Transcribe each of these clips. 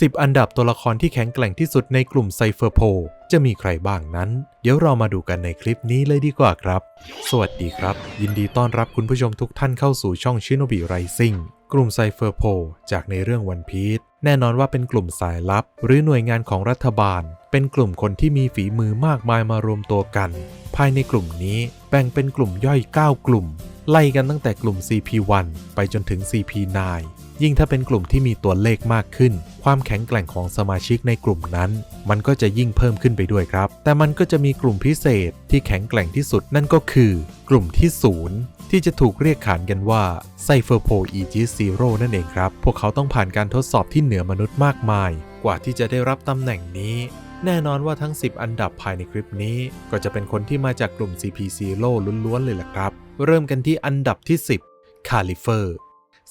10 อันดับตัวละครที่แข็งแกร่งที่สุดในกลุ่มไซเฟอร์โพจะมีใครบ้างนั้น เดี๋ยวเรามาดูกันในคลิปนี้เลยดีกว่าครับ สวัสดีครับ ยินดีต้อนรับคุณผู้ชมทุกท่านเข้าสู่ช่องชิโนบิไรซิ่งกลุ่มไซเฟอร์โพจากในเรื่องวันพีชแน่นอนว่าเป็นกลุ่มสายลับ หรือหน่วยงานของรัฐบาล เป็นกลุ่มคนที่มีฝีมือมากมายมารวมตัวกัน ภายในกลุ่มนี้แบ่งเป็นกลุ่มย่อย 9 กลุ่ม ไล่กันตั้งแต่กลุ่ม CP1 ไปจนถึง CP9 ยิ่งถ้าเป็นกลุ่มที่มีตัวเลขมากขึ้น ความแข็งแกร่งของสมาชิกในกลุ่มนั้น มันก็จะยิ่งเพิ่มขึ้นไปด้วยครับ แต่มันก็จะมีกลุ่มพิเศษที่แข็งแกร่งที่สุดนั่นก็คือ กลุ่มที่ศูนย์ที่จะถูกเรียกขานกันว่าไซเฟอร์โพอีจิซีโร่นั่นเองครับ พวกเขาต้องผ่านการทดสอบที่เหนือมนุษย์มากมาย กว่าที่จะได้รับตำแหน่งนี้ แน่นอนว่าทั้ง 10 อันดับภายในคลิปนี้ ก็จะเป็นคนที่มาจากกลุ่ม CP0 ล้วนๆเลยล่ะครับ เริ่มกันที่อันดับที่ 10 คาลิเฟอร์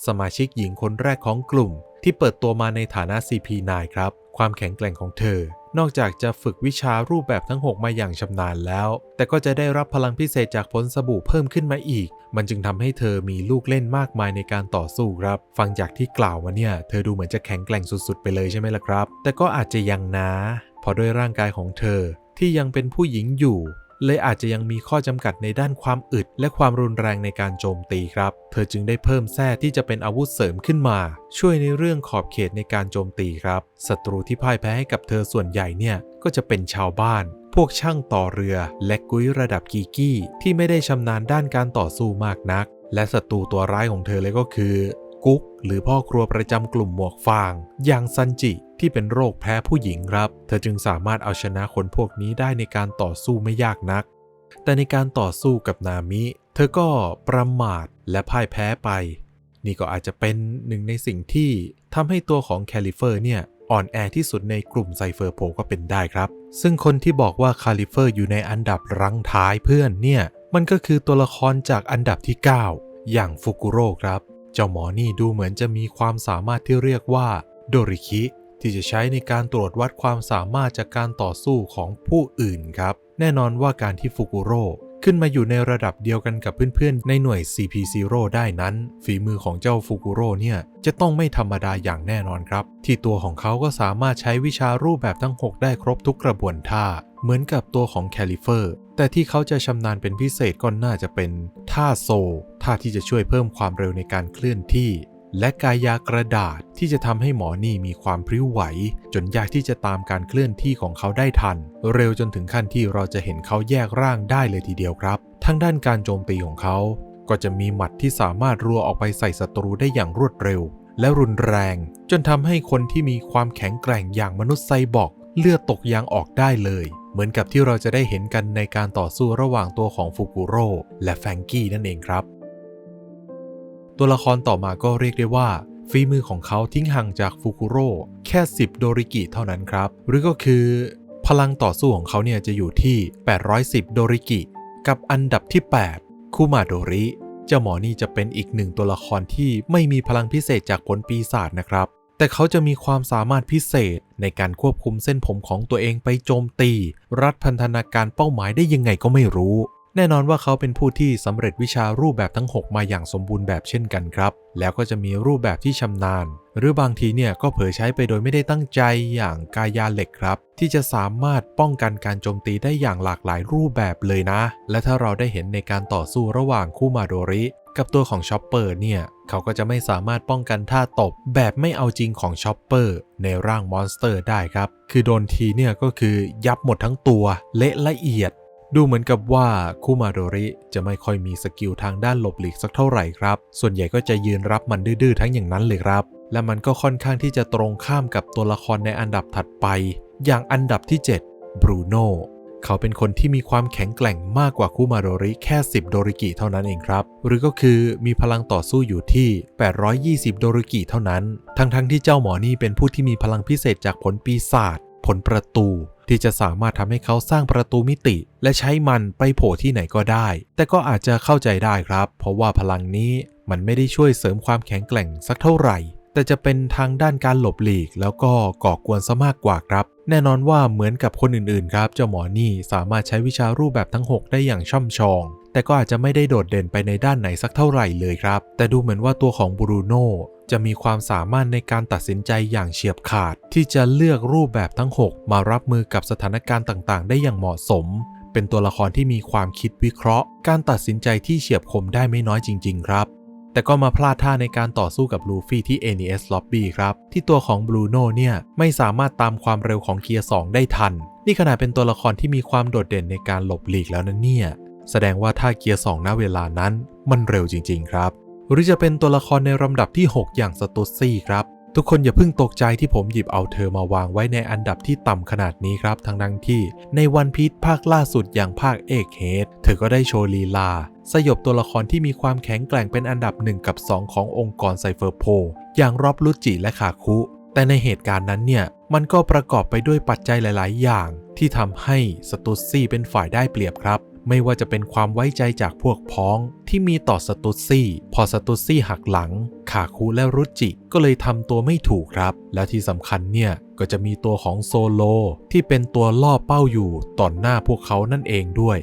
สมาชิกหญิงคนแรกของกลุ่ม ที่เปิดตัวมาในฐานะ CP9 ครับ ความแข็งแกร่งของเธอ นอกจากจะฝึกวิชารูปแบบทั้ง 6 มาอย่างชำนาญแล้ว แต่ก็จะได้รับพลังพิเศษจากผลสบู่เพิ่มขึ้นมาอีก มันจึงทำให้เธอมีลูกเล่นมากมายในการต่อสู้ครับ ฟังจากที่กล่าวมาเนี่ย เธอดูเหมือนจะแข็งแกร่งสุดๆ ไปเลยใช่ไหมล่ะครับ แต่ก็อาจจะยังนะเพราะด้วยร่างกายของเธอที่ยังเป็นผู้หญิงอยู่ เลยอาจจะยังมีข้อจำกัดในด้านความอึด และความรุนแรงในการโจมตีครับ เธอจึงได้เพิ่มแส้ที่จะเป็นอาวุธเสริมขึ้นมา ช่วยในเรื่องขอบเขตในการโจมตีครับศัตรูที่พ่ายแพ้ให้กับเธอส่วนใหญ่เนี่ยก็จะเป็นชาวบ้านพวกช่างต่อเรือและกุ้ยระดับกีกี้ ที่ไม่ได้ชำนาญด้านการต่อสู้มากนัก และศัตรูตัวร้ายของเธอเลยก็คือ กุ๊กหรือพ่อครัวประจำกลุ่มหมวกฟางอย่างซันจิ ที่เป็นโรคแพ้ผู้หญิงครับ เธอจึงสามารถเอาชนะคนพวกนี้ได้ในการต่อสู้ไม่ยากนัก แต่ในการต่อสู้กับนามิ เธอก็ประมาทและพ่ายแพ้ไป นี่ก็อาจจะเป็นหนึ่งในสิ่งที่ทำให้ตัวของแคลิเฟอร์เนี่ยอ่อนแอที่สุดในกลุ่มไซเฟอร์โพก็เป็นได้ครับ ซึ่งคนที่บอกว่าคาลิเฟอร์อยู่ในอันดับรั้งท้ายเพื่อนเนี่ย มันก็คือตัวละครจากอันดับที่ 9 อย่างฟุกุโร่ครับ เจ้าหมอนี่ดูเหมือนจะมีความสามารถที่เรียกว่าโดริคิ ที่จะใช้ในการตรวจวัดความสามารถจากการต่อสู้ของผู้อื่นครับ แน่นอนว่าการที่ฟุกุโร่ขึ้นมาอยู่ในระดับเดียวกันกับเพื่อนๆ ในหน่วย CP0 ได้นั้น ฝีมือของเจ้าฟุกุโร่เนี่ย จะต้องไม่ธรรมดาอย่างแน่นอนครับ ที่ตัวของเขาก็สามารถใช้วิชารูปแบบทั้ง 6 ได้ครบทุกกระบวนท่า เหมือนกับตัวของแคลิเฟอร์ แต่ที่เขาจะชำนาญเป็นพิเศษก็น่าจะเป็นท่าโซท่าที่จะช่วยเพิ่มความเร็วในการเคลื่อนที่ และกายากระดาษที่จะทำให้หมอนี่มีความพริ้วไหว จนยากที่จะตามการเคลื่อนที่ของเขาได้ทัน เร็วจนถึงขั้นที่เราจะเห็นเขาแยกร่างได้เลยทีเดียวครับ ทั้งด้านการโจมตีของเขา ก็จะมีหมัดที่สามารถรัวออกไปใส่ศัตรูได้อย่างรวดเร็ว และรุนแรง จนทำให้คนที่มีความแข็งแกร่งอย่างมนุษย์ไซบอร์กเลือดตกยางออกได้เลย เหมือนกับที่เราจะได้เห็นกันในการต่อสู้ระหว่างตัวของฟุกุโร่และแฟงกี้นั่นเองครับ ตัวละครต่อมาก็เรียกได้ว่าฝีมือของเขาทิ้งห่างจากฟุกุโร่แค่ 10 โดริกิเท่านั้นครับ หรือก็คือ พลังต่อสู้ของเขาเนี่ยจะอยู่ที่ 810 โดริกิ กับอันดับที่ 8 คุมาโดริ เจ้าหมอนี่จะเป็นอีกหนึ่งตัวละครที่ไม่มีพลังพิเศษจากผลปีศาจนะครับ แต่เขาจะมีความสามารถพิเศษในการควบคุมเส้นผมของตัวเองไปโจมตี รัดพันธนาการเป้าหมายได้ยังไงก็ไม่รู้ แน่นอนว่าเขาเป็นผู้ที่สำเร็จวิชารูปแบบทั้ง 6 มาอย่างสมบูรณ์แบบเช่นกันครับ แล้วก็จะมีรูปแบบที่ชำนาญ หรือบางทีเนี่ยก็เผยใช้ไปโดยไม่ได้ตั้งใจอย่างกายาเหล็กครับ ที่จะสามารถป้องกันการโจมตีได้อย่างหลากหลายรูปแบบเลยนะ และถ้าเราได้เห็นในการต่อสู้ระหว่างคู่มาโดริ กับตัวของช็อปเปอร์เนี่ยเขาก็จะไม่สามารถป้องกันท่าตบ แบบไม่เอาจริงของช็อปเปอร์ในร่างมอนสเตอร์ได้ครับ คือโดนทีเนี่ยก็คือยับหมดทั้งตัว เละละเอียด ดูเหมือนกับว่าคูมาโดริจะไม่ค่อยมีสกิลทางด้านหลบหลีกสักเท่าไหร่ครับ ส่วนใหญ่ก็จะยืนรับมันดื้อๆทั้งอย่างนั้นเลยครับ และมันก็ค่อนข้างที่จะตรงข้ามกับตัวละครในอันดับถัดไป อย่างอันดับที่ 7 บรูโน่เขาเป็นคนที่มีความแข็งแกร่งมากกว่าคูมาโดริแค่ 10 โดริกิเท่านั้นเองครับ หรือก็คือมีพลังต่อสู้อยู่ที่ 820 โดริกิเท่านั้น ทั้งๆทที่เจ้าหมอนี่เป็นผู้ที่มีพลังพิเศษจากผลปีศาจผลประตู ที่จะสามารถทำให้เขาสร้างประตูมิติ และใช้มันไปโผล่ที่ไหนก็ได้ แต่ก็อาจจะเข้าใจได้ครับ เพราะว่าพลังนี้มันไม่ได้ช่วยเสริมความแข็งแกร่งสักเท่าไหร่ แต่จะเป็นทางด้านการหลบหลีก แล้วก็ก่อกวนซะมากกว่าครับ แน่นอนว่าเหมือนกับคนอื่นๆ ครับ เจ้าหมอนี่สามารถใช้วิชารูปแบบทั้ง 6 ได้อย่างช่ำชอง แต่ก็อาจจะไม่ได้โดดเด่นไปในด้านไหนสักเท่าไหร่เลยครับ แต่ดูเหมือนว่าตัวของบรูโน จะมีความสามารถในการตัดสินใจอย่างเฉียบขาด ที่จะเลือกรูปแบบทั้ง 6 มารับมือกับสถานการณ์ต่างๆ ได้อย่างเหมาะสม เป็นตัวละครที่มีความคิดวิเคราะห์ การตัดสินใจที่เฉียบคมได้ไม่น้อยจริง ๆ ครับ แต่ก็มาพลาดท่าในการต่อสู้กับลูฟี่ที่ NES Lobby ครับ ที่ตัวของบรูโน่เนี่ยไม่สามารถตามความเร็วของเกียร์ 2 ได้ทัน นี่ขนาดเป็นตัวละครที่มีความโดดเด่นในการหลบหลีกแล้วนะเนี่ย แสดงว่าถ้าเกียร์ 2 ณ เวลานั้น มันเร็วจริง ๆ ครับ หรือจะเป็นตัวละครในลำดับที่ 6 อย่างสตูซี่ครับ ทุกคนอย่าเพิ่งตกใจที่ผมหยิบเอาเธอมาวางไว้ในอันดับที่ต่ำขนาดนี้ครับทั้งนั้นที่ ในวันพีชภาคล่าสุดอย่างภาคเอกเฮดเธอก็ได้โชว์ลีลา สยบตัวละครที่มีความแข็งแกร่งเป็นอันดับ 1 กับ 2 ขององค์กรไซเฟอร์โพลอย่างรอบลุจิและขาคุ แต่ในเหตุการณ์นั้นเนี่ยมันก็ประกอบไปด้วยปัจจัยหลาย ๆ อย่าง ที่ทำให้สตูซี่เป็นฝ่ายได้เปรียบครับ ไม่ว่าจะเป็นความไว้ใจจากพวกพ้องที่มีต่อสตูซี่ พอสตูซี่หักหลัง ขาคูและรุจิก็เลยทำตัวไม่ถูกครับ และที่สำคัญเนี่ยก็จะมีตัวของโซโลที่เป็นตัวล่อเป้าอยู่ต่อหน้าพวกเขานั่นเองด้วย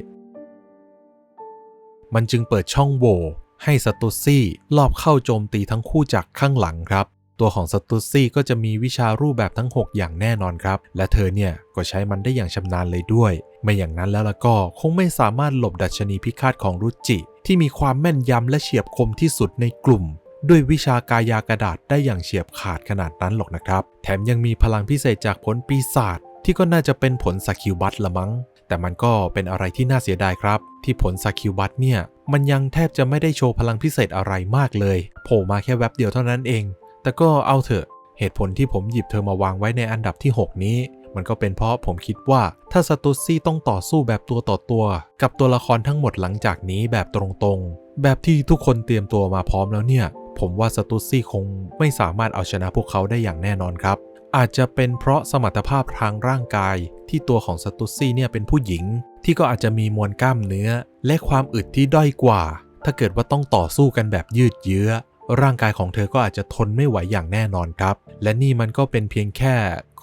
มันจึงเปิดช่องโหว่ให้สตูซี่ลอบเข้าโจมตีทั้งคู่จากข้างหลังครับ ตัวของสตูซี่ก็จะมีวิชารูปแบบทั้ง 6 อย่างแน่นอนครับ และเธอเนี่ยก็ใช้มันได้อย่างชำนาญเลยด้วย ไม่อย่างนั้นแล้วล่ะก็คงไม่สามารถหลบดัชนีพิฆาตของรุจิ ที่มีความแม่นยำและเฉียบคมที่สุดในกลุ่ม ด้วยวิชากายากระดาษได้อย่างเฉียบขาดขนาดนั้นหรอกนะครับ แถมยังมีพลังพิเศษจากผลปีศาจที่ก็น่าจะเป็นผลสกิลบัตละมั้ง แต่มันก็เป็นอะไรที่น่าเสียดายครับ ที่ผลสกิลบัตเนี่ยมันยังแทบจะไม่ได้โชว์พลังพิเศษอะไรมากเลย โผล่มาแค่แวบเดียวเท่านั้นเอง แต่ก็เอาเถอะ เหตุผลที่ผมหยิบเธอมาวางไว้ในอันดับที่ 6 นี้ มันก็เป็นเพราะผมคิดว่าถ้าสตูซี่ต้องต่อสู้แบบตัวต่อตัว กับตัวละครทั้งหมดหลังจากนี้แบบตรงๆ แบบที่ทุกคนเตรียมตัวมาพร้อมแล้วเนี่ย ผมว่าสตูซี่คงไม่สามารถเอาชนะพวกเขาได้อย่างแน่นอนครับอาจจะเป็นเพราะสมรรถภาพทางร่างกาย ที่ตัวของสตูซี่เนี่ยเป็นผู้หญิง ที่ก็อาจจะมีมวลกล้ามเนื้อ และความอึดที่ด้อยกว่า ถ้าเกิดว่าต้องต่อสู้กันแบบยืดเยื้อ ร่างกายของเธอก็อาจจะทนไม่ไหวอย่างแน่นอนครับ และนี่มันก็เป็นเพียงแค่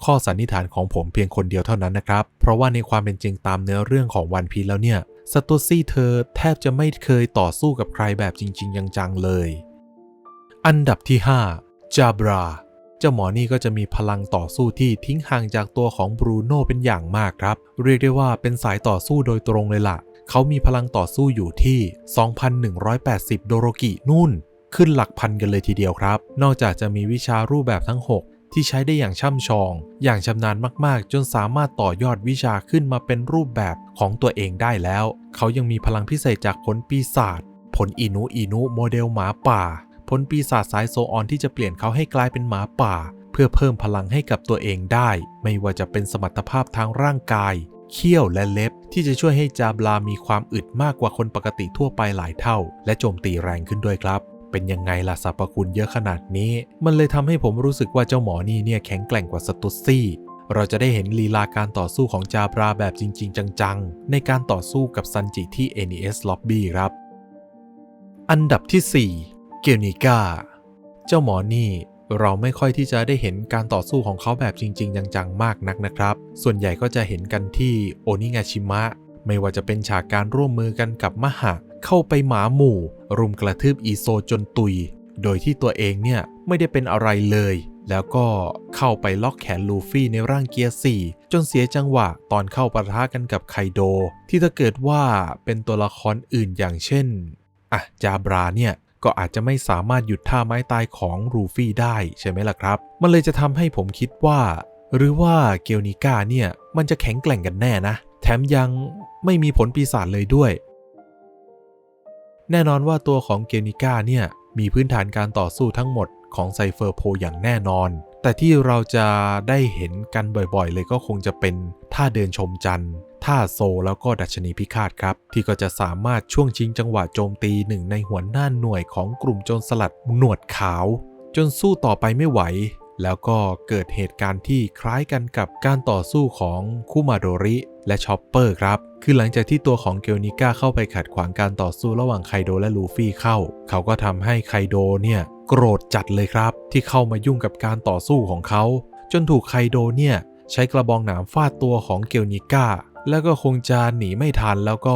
ข้อสันนิษฐานของผมเพียงคนเดียวเท่านั้นนะครับ เพราะว่าในความเป็นจริงตามเนื้อเรื่องของวันพีแล้วเนี่ยสตูซี่เธอแทบจะไม่เคยต่อสู้กับใครแบบจริง ๆ จังๆเลย อันดับที่ 5 จาบรา เจ้าหมอนี่ก็จะมีพลังต่อสู้ที่ทิ้งห่างจากตัวของบรูโน่เป็นอย่างมากครับ เรียกได้ว่าเป็นสายต่อสู้โดยตรงเลยล่ะ เขามีพลังต่อสู้อยู่ที่ 2,180 โดโรกินุ่น ขึ้นหลักพันกันเลยทีเดียวครับ นอกจากจะมีวิชารูปแบบทั้ง 6 ที่ใช้ได้อย่างช่ำชอง อย่างชำนาญมากๆ จนสามารถต่อยอดวิชาขึ้นมาเป็นรูปแบบของตัวเองได้แล้ว เขายังมีพลังพิเศษจากผลปีศาจผลอินุอินุโมเดลหมาป่า ผลปีศาจสายโซออนที่จะเปลี่ยนเขาให้กลายเป็นหมาป่า เพื่อเพิ่มพลังให้กับตัวเองได้ ไม่ว่าจะเป็นสมรรถภาพทางร่างกาย เขี้ยวและเล็บที่จะช่วยให้จาบลามีความอึดมากกว่าคนปกติทั่วไปหลายเท่า และโจมตีแรงขึ้นด้วยครับ เป็นยังไงล่ะสรรพคุณเยอะขนาดนี้ มันเลยทำให้ผมรู้สึกว่าเจ้าหมอนี่เนี่ยแข็งแกร่งกว่าสตุสซี่ เราจะได้เห็นลีลาการต่อสู้ของจาบราแบบจริง ๆ จังๆ ในการต่อสู้กับซันจิที่ NES Lobby ครับ อันดับที่ 4 เกลนิก้า เจ้าหมอนี่เราไม่ค่อยที่จะได้เห็นการต่อสู้ของเขาแบบจริง ๆ จังๆ มากนักนะครับ ส่วนใหญ่ก็จะเห็นกันที่โอนิงาชิมะ ไม่ว่าจะเป็นฉากการร่วมมือกันกับมหะ เข้าไปหมาหมู่ รุมกระทืบอีโซจนตุย โดยที่ตัวเองเนี่ยไม่ได้เป็นอะไรเลย แล้วก็เข้าไปล็อกแขนลูฟี่ในร่างเกียร์4จนเสียจังหวะตอนเข้าปะทะกันกับไคโด ที่ถ้าเกิดว่าเป็นตัวละครอื่นอย่างเช่นอะจาบราเนี่ยก็อาจจะไม่สามารถหยุดท่าไม้ตายของรูฟี่ได้ใช่ไหมล่ะครับ มันเลยจะทำให้ผมคิดว่า หรือว่าเกลนิก้าเนี่ย มันจะแข็งแกร่งกันแน่นะ แถมยังไม่มีผลปีศาจเลยด้วย แน่นอนว่าตัวของเกนิก้าเนี่ยมีพื้นฐานการต่อสู้ทั้งหมดของไซเฟอร์โพอย่างแน่นอน แต่ที่เราจะได้เห็นกันบ่อยๆ เลยก็คงจะเป็นท่าเดินชมจันทร์ท่าโซแล้วก็ดัชนีพิฆาตครับ ที่ก็จะสามารถช่วงชิงจังหวะโจมตีหนึ่งในหัวหน้าหน่วยของกลุ่มโจรสลัดหนวดขาว จนสู้ต่อไปไม่ไหว แล้วก็เกิดเหตุการณ์ที่คล้ายกันกับการต่อสู้ของคุมาโดริและชอปเปอร์ครับ คือหลังจากที่ตัวของเกลนิก้าเข้าไปขัดขวางการต่อสู้ระหว่างไคโดและลูฟี่เข้า เขาก็ทำให้ไคโดเนี่ยโกรธจัดเลยครับ ที่เข้ามายุ่งกับการต่อสู้ของเขา จนถูกไคโดเนี่ยใช้กระบองหนามฟาดตัวของเกลนิก้า แล้วก็คงจะหนีไม่ทันแล้วก็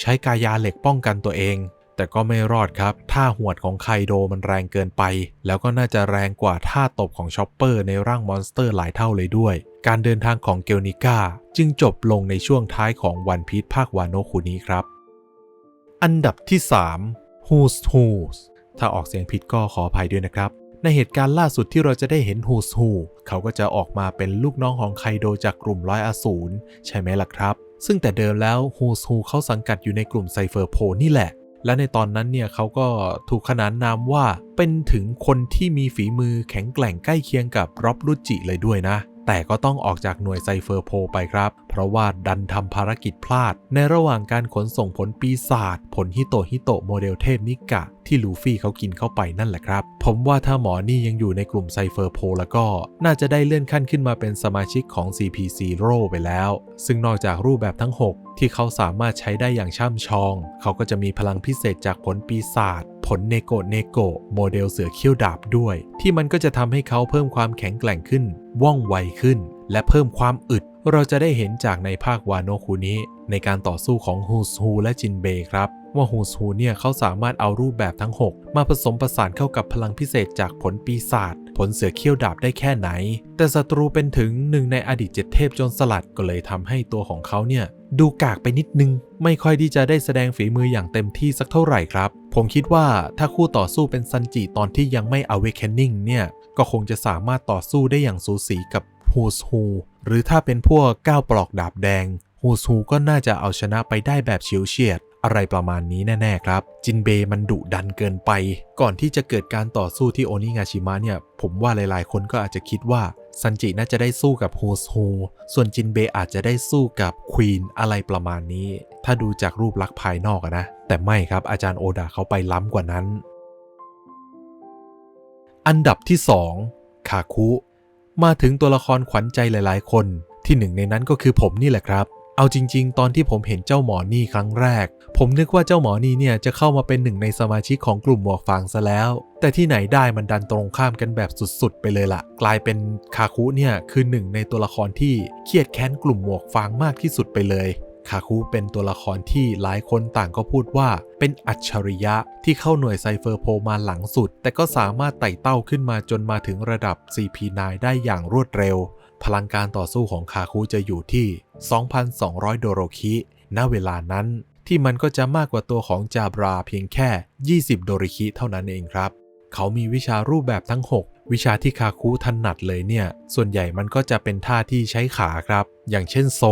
ใช้กายาเหล็กป้องกันตัวเอง แต่ก็ไม่รอดครับ ท่าหวดของไคโดมันแรงเกินไป แล้วก็น่าจะแรงกว่าท่าตบของชอปเปอร์ในร่างมอนสเตอร์หลายเท่าเลยด้วย การเดินทางของเกลนิก้าจึงจบลงในช่วงท้ายของวันพี e ภาควานโนคุนี้ครับ อันดับที่3 Who's Who's ถ้าออกเสียงผิดก็ขออภัยด้วยนะครับในเหตุการณ์ล่าสุดที่เราจะได้เห็น Who's Who เขาก็จะออกมาเป็นลูกน้องของไคโดจากกลุ่มร้อยอสูรใช่ไหมล่ะครับ ซึ่งแต่เดิมแล้ว Who's Who เขาสังกัดอยู่ในกลุ่มไซเฟอร์โพนี่แหละ และในตอนนั้นเนี่ยเขาก็ถูกขนานนามว่าเป็นถึงคนที่มีฝีมือแข็งแกร่งใกล้เคียงกับร็อบลุจิเลยด้วยนะ แต่ก็ต้องออกจากหน่วยไซเฟอร์โพไปครับ เพราะว่าดันทำภารกิจพลาด ในระหว่างการขนส่งผลปีศาจผลฮิโตฮิโตโมเดลเทพนิกะ ที่ลูฟี่เขากินเข้าไปนั่นแหละครับ ผมว่าถ้าหมอนี่ยังอยู่ในกลุ่มไซเฟอร์โพแล้วก็ น่าจะได้เลื่อนขั้นขึ้นมาเป็นสมาชิกของ CP0 ไปแล้ว ซึ่งนอกจากรูปแบบทั้ง 6 ที่เขาสามารถใช้ได้อย่างช่ำชอง เขาก็จะมีพลังพิเศษจากผลปีศาจ ผลเนโกะเนโกะโมเดลเสือเขี้ยวดาบด้วย ที่มันก็จะทำให้เขาเพิ่มความแข็งแกร่งขึ้น ว่องไวขึ้น และเพิ่มความอึด เราจะได้เห็นจากในภาควาโนคุนี้ในการต่อสู้ของฮูสฮูและจินเบครับว่าฮูสฮูเนี่ยเขาสามารถเอารูปแบบทั้ง 6 มาผสมผสานเข้ากับพลังพิเศษจากผลปีศาจ ผลเสือเขี้ยวดาบได้แค่ไหน แต่ศัตรูเป็นถึงหนึ่งในอดีตเจ็ดเทพจนสลัดก็เลยทำให้ตัวของเขาเนี่ย ดูกากไปนิดนึง ไม่ค่อยที่จะได้แสดงฝีมืออย่างเต็มที่สักเท่าไหร่ครับ ผมคิดว่าถ้าคู่ต่อสู้เป็นซันจิตอนที่ยังไม่ awakening เนี่ย ก็คงจะสามารถต่อสู้ได้อย่างสูสีกับฮูสฮูหรือถ้าเป็นพวกก้าวปลอกดาบแดงฮูสฮูก็น่าจะเอาชนะไปได้แบบเฉียวเฉียด อะไรประมาณนี้แน่ๆครับ จินเบย์มันดุดันเกินไป ก่อนที่จะเกิดการต่อสู้ที่โอนิงาชิมะเนี่ย ผมว่าหลายๆ คนก็อาจจะคิดว่าซันจิน่าจะได้สู้กับฮูสฮูส่วนจินเบย์อาจจะได้สู้กับควีนอะไรประมาณนี้ ถ้าดูจากรูปลักษณ์ภายนอกนะ แต่ไม่ครับอาจารย์โอดาเขาไปล้ำกว่านั้น อันดับที่ 2 คาคุ มาถึงตัวละครขวัญใจหลายๆ คนที่หนึ่งในนั้นก็คือผมนี่แหละครับ เอาจริง ๆ ตอนที่ผมเห็นเจ้าหมอนี่ครั้งแรก ผมนึกว่าเจ้าหมอนี่เนี่ยจะเข้ามาเป็นหนึ่งในสมาชิกของกลุ่มหมวกฟางซะแล้ว แต่ที่ไหนได้มันดันตรงข้ามกันแบบสุดๆ ไปเลยล่ะ กลายเป็นคาคุเนี่ยคือหนึ่งในตัวละครที่เครียดแค้นกลุ่มหมวกฟางมากที่สุดไปเลยคาคุเป็นตัวละครที่หลายคนต่างก็พูดว่าเป็นอัจฉริยะที่เข้าหน่วยไซเฟอร์โพมาหลังสุด แต่ก็สามารถไต่เต้าขึ้นมาจนมาถึงระดับ CP9 ได้อย่างรวดเร็ว พลังการต่อสู้ของคาคุจะอยู่ที่ 2,200 โดโรคิ ณ เวลานั้น ที่มันก็จะมากกว่าตัวของจาบราเพียงแค่ 20 โดโรคิเท่านั้นเองครับ เขามีวิชารูปแบบทั้ง 6 วิชาที่คาคุถนัดเลยเนี่ย ส่วนใหญ่มันก็จะเป็นท่าที่ใช้ขาครับ อย่างเช่นโซ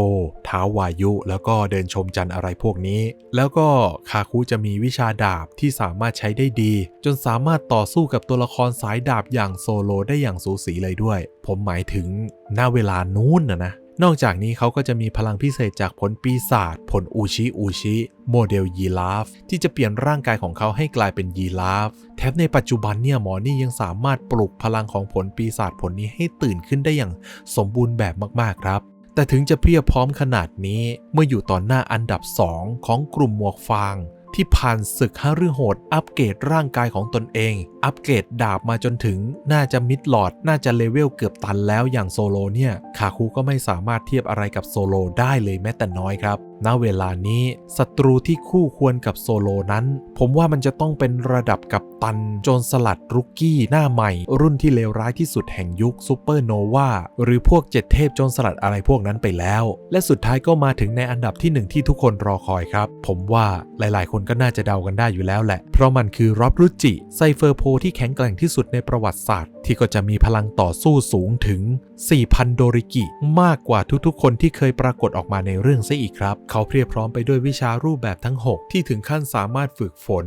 เท้าวายุ แล้วก็เดินชมจันอะไรพวกนี้ แล้วก็คาคุจะมีวิชาดาบที่สามารถใช้ได้ดี จนสามารถต่อสู้กับตัวละครสายดาบอย่างโซโลได้อย่างสูสีเลยด้วย ผมหมายถึงหน้าเวลานู้นนะนะ นอกจากนี้เขาก็จะมีพลังพิเศษจากผลปีศาจผลอูชิอูชิ โมเดลยีราฟ ที่จะเปลี่ยนร่างกายของเขาให้กลายเป็นยีราฟ แถมในปัจจุบันเนี่ยหมอนี่ยังสามารถปลุกพลังของผลปีศาจผลนี้ให้ตื่นขึ้นได้อย่างสมบูรณ์แบบมาก ๆ ครับแต่ถึงจะเพียบพร้อมขนาดนี้เมื่ออยู่ต่อหน้าอันดับ 2 ของกลุ่มหมวกฟาง ที่ผ่านศึกห้ารือโหด อัปเกรดร่างกายของตนเอง อัปเกรดดาบมาจนถึง น่าจะมิดหลอด น่าจะเลเวลเกือบตันแล้วอย่างโซโลเนี่ยคาคุก็ไม่สามารถเทียบอะไรกับโซโลได้เลยแม้แต่น้อยครับณเวลานี้ศัตรูที่คู่ควรกับโซโลนั้น ผมว่ามันจะต้องเป็นระดับกับตันโจรสลัดรุกกี้หน้าใหม่ รุ่นที่เลวร้ายที่สุดแห่งยุคซูเปอร์โนวาหรือพวกเจ็ดเทพโจรสลัดอะไรพวกนั้นไปแล้ว และสุดท้ายก็มาถึงในอันดับที่หนึ่งที่ทุกคนรอคอยครับ ผมว่าหลายๆ คนก็น่าจะเดากันได้อยู่แล้วแหละ เพราะมันคือร็อบรุจิไซเฟอร์โพที่แข็งแกร่งที่สุดในประวัติศาสตร์ ที่ก็จะมีพลังต่อสู้สูงถึง4,000 โดริกิ มากกว่าทุกๆ คนที่เคยปรากฏออกมาในเรื่องซะอีกครับ เขาเพียบพร้อมไปด้วยวิชารูปแบบทั้ง 6 ที่ถึงขั้นสามารถฝึกฝน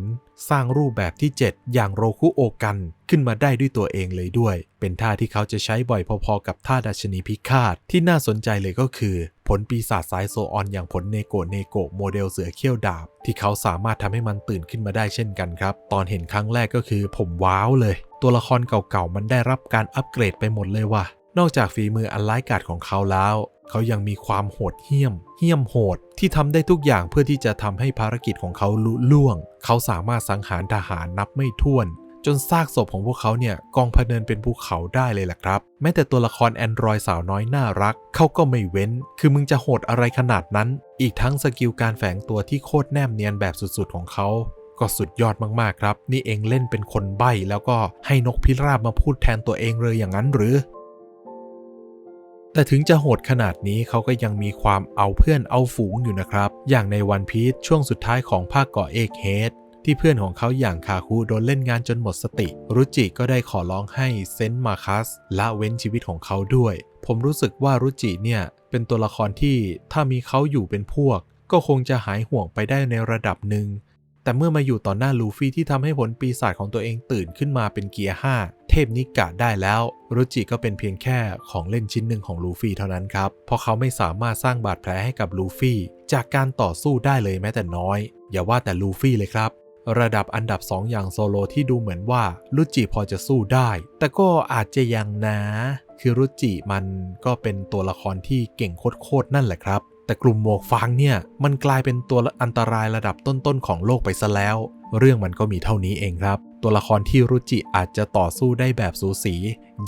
สร้างรูปแบบที่ 7 อย่างโรคุโอกัน ขึ้นมาได้ด้วยตัวเองเลยด้วย เป็นท่าที่เขาจะใช้บ่อยพอๆ กับท่าดัชนีพิฆาต ที่น่าสนใจเลยก็คือ ผลปีศาจสายโซออนอย่างผลเนโกะเนโกะโมเดลเสือเขี้ยวดาบ ที่เขาสามารถทำให้มันตื่นขึ้นมาได้เช่นกันครับ ตอนเห็นครั้งแรกก็คือผมว้าวเลย ตัวละครเก่าๆมันได้รับการอัปเกรดไปหมดเลยว่ะ นอกจากฝีมืออันร้ายกาจของเขาแล้ว เขายังมีความโหดเหี้ยม เหี้ยมโหดที่ทำได้ทุกอย่างเพื่อที่จะทำให้ภารกิจของเขาลุล่วง เขาสามารถสังหารทหารนับไม่ถ้วน จนซากศพของพวกเขาเนี่ยกองพะเนินเป็นภูเขาได้เลยล่ะครับ แม้แต่ตัวละครแอนดรอยสาวน้อยน่ารัก เขาก็ไม่เว้น คือมึงจะโหดอะไรขนาดนั้น อีกทั้งสกิลการแฝงตัวที่โคตรแนบเนียนแบบสุดๆของเขาก็สุดยอดมากๆครับ นี่เองเล่นเป็นคนใบ้แล้วก็ให้นกพิราบมาพูดแทนตัวเองเลยอย่างนั้นหรือ แต่ถึงจะโหดขนาดนี้เขาก็ยังมีความเอาเพื่อนเอาฝูงอยู่นะครับ อย่างในวันพีชช่วงสุดท้ายของภาคเกาะเอกเฮดที่เพื่อนของเขาอย่างคาคุโดนเล่นงานจนหมดสติ รุจิก็ได้ขอร้องให้เซนต์มาคัสละเว้นชีวิตของเขาด้วย ผมรู้สึกว่ารุจิเนี่ยเป็นตัวละครที่ถ้ามีเขาอยู่เป็นพวก ก็คงจะหายห่วงไปได้ในระดับหนึ่ง แต่เมื่อมาอยู่ต่อหน้าลูฟี่ที่ทำให้ผลปีศาจของตัวเองตื่นขึ้นมาเป็นเกียร์ 5 เทพนิกะได้แล้วรุจิก็เป็นเพียงแค่ของเล่นชิ้นหนึ่งของลูฟี่เท่านั้นครับ เพราะเขาไม่สามารถสร้างบาดแผลให้กับลูฟี่ จากการต่อสู้ได้เลยแม้แต่น้อย อย่าว่าแต่ลูฟี่เลยครับระดับอันดับ 2 อย่างโซโลที่ดูเหมือนว่ารุจิพอจะสู้ได้ แต่ก็อาจจะยังนะ คือรุจิมันก็เป็นตัวละครที่เก่งโคตรๆนั่นแหละครับ แต่กลุ่มหมวกฟางเนี่ยมันกลายเป็นตัวอันตรายระดับต้นๆของโลกไปซะแล้ว เรื่องมันก็มีเท่านี้เองครับ ตัวละครที่รุจิอาจจะต่อสู้ได้แบบสูสี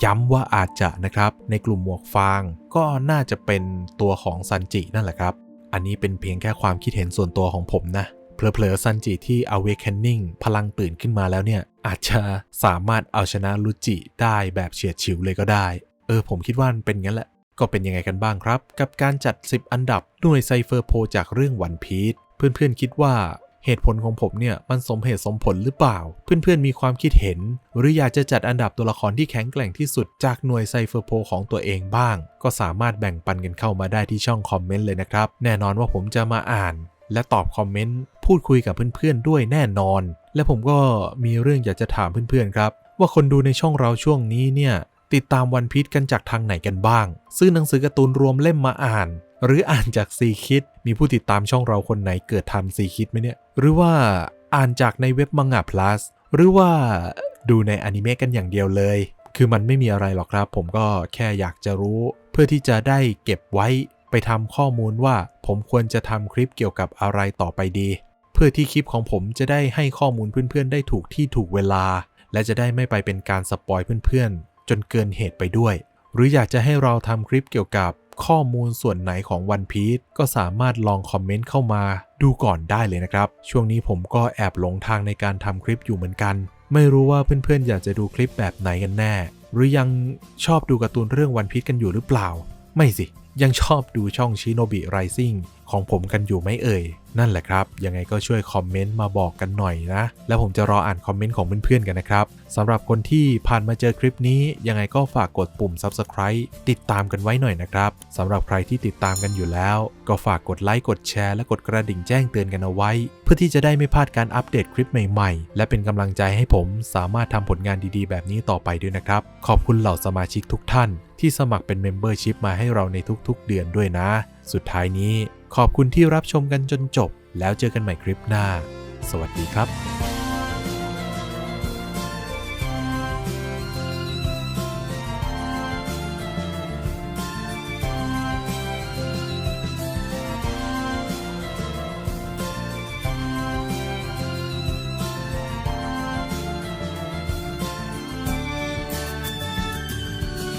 ย้ำว่าอาจจะนะครับ ในกลุ่มหมวกฟางก็น่าจะเป็นตัวของซันจินั่นแหละครับ อันนี้เป็นเพียงแค่ความคิดเห็นส่วนตัวของผมนะเผลอๆซันจิที่ awakening พลังตื่นขึ้นมาแล้วเนี่ย อาจจะสามารถเอาชนะรุจิได้แบบเฉียดฉิวเลยก็ได้ เออผมคิดว่ามันเป็นงั้นแหละ ก็เป็นยังไงกันบ้างครับ กับการจัด 10 อันดับหน่วยไซเฟอร์โพจากเรื่องวันพีชเพื่อนๆคิดว่าเหตุผลของผมเนี่ยมันสมเหตุสมผลหรือเปล่า เพื่อนๆมีความคิดเห็น หรืออยากจะจัดอันดับตัวละครที่แข็งแกร่งที่สุดจากหน่วยไซเฟอร์โพของตัวเองบ้าง ก็สามารถแบ่งปันกันเข้ามาได้ที่ช่องคอมเมนต์เลยนะครับ แน่นอนว่าผมจะมาอ่าน และตอบคอมเมนต์พูดคุยกับเพื่อนๆด้วยแน่นอน และผมก็มีเรื่องอยากจะถามเพื่อนๆครับ ว่าคนดูในช่องเราช่วงนี้เนี่ย ติดตามวันพีชกันจากทางไหนกันบ้าง ซื้อหนังสือการ์ตูนรวมเล่มมาอ่าน หรืออ่านจากซีคิด มีผู้ติดตามช่องเราคนไหนเกิดทันซีคิดไหมเนี่ย หรือว่าอ่านจากในเว็บมังงะพลัสหรือว่าดูในอนิเมะกันอย่างเดียวเลย คือมันไม่มีอะไรหรอกครับ ผมก็แค่อยากจะรู้ เพื่อที่จะได้เก็บไว้ไปทำข้อมูลว่าผมควรจะทำคลิปเกี่ยวกับอะไรต่อไปดี เพื่อที่คลิปของผมจะได้ให้ข้อมูลเพื่อนๆ ได้ถูกที่ถูกเวลา และจะได้ไม่ไปเป็นการสปอยเพื่อนๆ จนเกินเหตุไปด้วย หรืออยากจะให้เราทำคลิปเกี่ยวกับข้อมูลส่วนไหนของวันพี e ก็สามารถลองคอมเมนต์เข้ามาดูก่อนได้เลยนะครับ ช่วงนี้ผมก็แอบหลงทางในการทำคลิปอยู่เหมือนกัน ไม่รู้ว่าเพื่อนๆอยากจะดูคลิปแบบไหนกันแน่ หรือยังชอบดูการ์ตูนเรื่องวันพี e กันอยู่หรือเปล่า ไม่สิ ยังชอบดูช่องชิโนบิไรซิ่งของผมกันอยู่ไหมเอ่ย นั่นแหละครับ ยังไงก็ช่วยคอมเมนต์มาบอกกันหน่อยนะ แล้วผมจะรออ่านคอมเมนต์ของเพื่อนๆกันนะครับสำหรับคนที่ผ่านมาเจอคลิปนี้ ยังไงก็ฝากกดปุ่ม Subscribe ติดตามกันไว้หน่อยนะครับสำหรับใครที่ติดตามกันอยู่แล้ว ก็ฝากกดไลค์กดแชร์และกดกระดิ่งแจ้งเตือนกันเอาไว้ เพื่อที่จะได้ไม่พลาดการอัปเดตคลิปใหม่ๆ และเป็นกำลังใจให้ผมสามารถทำผลงานดีๆ แบบนี้ต่อไปด้วยนะครับ ขอบคุณเหล่าสมาชิกทุกท่าน ที่สมัครเป็นเมมเบอร์ชิพมาให้เราในทุกๆ เดือนด้วยนะ สุดท้ายนี้ ขอบคุณที่รับชมกันจนจบ แล้วเจอกันใหม่คลิปหน้า สวัสดีครับ